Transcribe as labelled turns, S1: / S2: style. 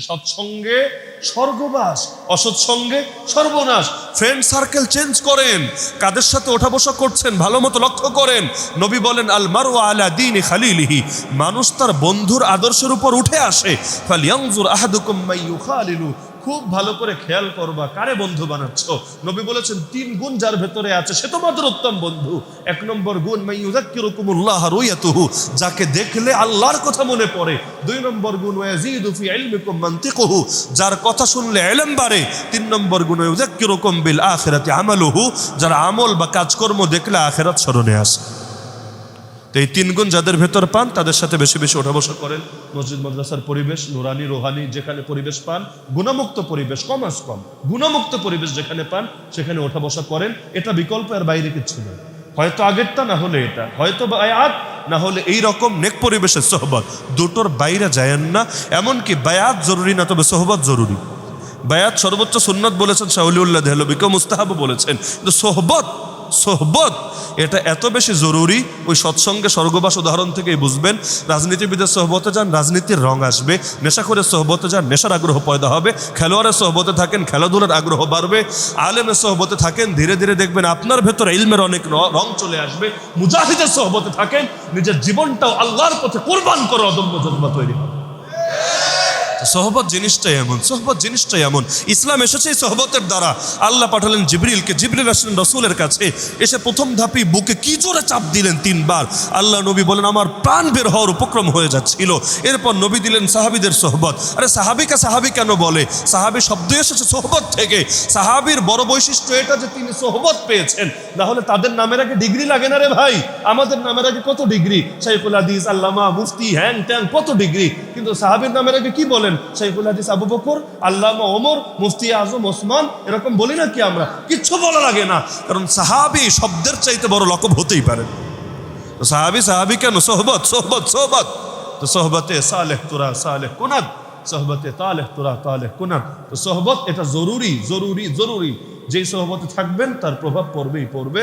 S1: সৎসঙ্গে স্বর্গবাস, অসৎসঙ্গে সর্বনাশ। Friend circle change করেন, কাদের সাথে ওঠা বসা করছেন, ভালো মতো লক্ষ্য করেন। নবী বলেন, আল মারু আলা দিন খালিলিহি। মানুষ তার বন্ধুর আদর্শের উপর উঠে আসে। ফালিয়ানজুর আহাদুকুম মাইয়ু ইউখালিলু। খুব ভালো করে খেয়াল করবা, কারে বন্ধু বানাচ্ছ? নবী বলেছেন, তিন গুণ যার ভেতরে আছে, সে তোমাদের উত্তম বন্ধু। এক নম্বর গুণ মাই ইউযাক্কিরুকুমুল্লাহ রুয়াতুহু যাকে দেখলে আল্লাহর কথা মনে পড়ে। দুই নম্বর গুণ ওয়াজিদু ফি ইলমিকুম মানতিকুহু যার কথা শুনলে ইলম বাড়ে। তিন নম্বর গুণ ইউযাক্কিরুকুম বিল আখিরাতি আমালুহু যার আমল বা কাজকর্ম দেখলে আখিরাত স্মরণে আসে। তো এই তিন গুণ যাদের ভেতর পান, তাদের সাথে বেশি বেশি ওঠা বসা করেন মসজিদ, মাদ্রাসার পরিবেশ, নুরানি, রোহানি যেখানে পরিবেশ পান, গুণমুক্ত পরিবেশ, কম আস কম, গুণমুক্ত পরিবেশ যেখানে পান, সেখানে ওঠা বসা করেন। এটা বিকল্প আর বাইরে কিচ্ছু না হয়তো আগেরটা, না হলে এটা। হয়তো বায়াত, না হলে এই রকম নেক পরিবেশের সোহবত। দুটোর বাইরে যায়েন না। এমনকি বায়াত জরুরি না, তবে সোহবত জরুরি। বায়াত সর্বোচ্চ সুন্নত বলেছেন শাহুলিউল্লাহ দেহলবিকে মুস্তাহাব বলেছেন। কিন্তু সোহবত সোহবত। এটা এত বেশি জরুরি, ওই সৎসঙ্গে স্বর্গবাস উদাহরণ থেকেই বুঝবেন। রাজনীতিবিদের সোহবতে যান, রাজনীতির রং আসবে। নেশাখোরের সোহবতে যান, নেশার আগ্রহ পয়দা হবে। খেলোয়াড়ের সোহবতে থাকেন, খেলাধুলার আগ্রহ বাড়বে। আলেমের সোহবতে থাকেন, ধীরে ধীরে দেখবেন আপনার ভেতরে ইলমের অনেক রং চলে আসবে। মুজাহিদের সোহবতে থাকেন, নিজের জীবনটাও আল্লাহর পথে কোরবান করে অদম্য জন্ম তৈরি হবে। সহবত জিনিসটাই এমন, সহবত জিনিসটাই এমন। ইসলাম এসেছে এই সহবতের দ্বারা। আল্লাহ পাঠালেন জিবরিলকে, জিবরিল আসলেন রসুলের কাছে। এসে প্রথম ধাপি বুকে কি জোরে চাপ দিলেন তিনবার। আল্লাহ নবী বলেন, আমার প্রাণ বের হওয়ার উপক্রম হয়ে যাচ্ছিল। এরপর নবী দিলেন সাহাবিদের সহবত। আরে, সাহাবিকা সাহাবি কেন বলে? সাহাবি শব্দ এসেছে সোহবত থেকে। সাহাবির বড় বৈশিষ্ট্য এটা যে তিনি সোহবত পেয়েছেন। না হলে তাদের নামের আগে ডিগ্রি লাগে না রে ভাই। আমাদের নামের আগে কত ডিগ্রি? শাইখুল হাদিস, আল্লামা মুফতি হ্যাং ট্যাং কত ডিগ্রি? কিন্তু সাহাবির নামের আগে কি বলেন শাইখুল হাদিস আবু বকর, আল্লামা ওমর, মুফতি আজম, ওসমান, এরকম বলি না কি আমরা? কিচ্ছু বলা লাগে না। কারণ সাহাবি শব্দের চাইতে বড় লকব হতেই পারে। তো সাহাবি সাহাবি কেন? সোহবত সোহবত সোহবত। তো সোহবতে সালেহ তুরা, সালেহ কুনাদ সোহবতে তালেহ তুরা, তালেহ কুনাদ তো সোহবত এটা জরুরি জরুরি জরুরি। যেই সোহবতে থাকবেন, তার প্রভাব পড়বেই পড়বে।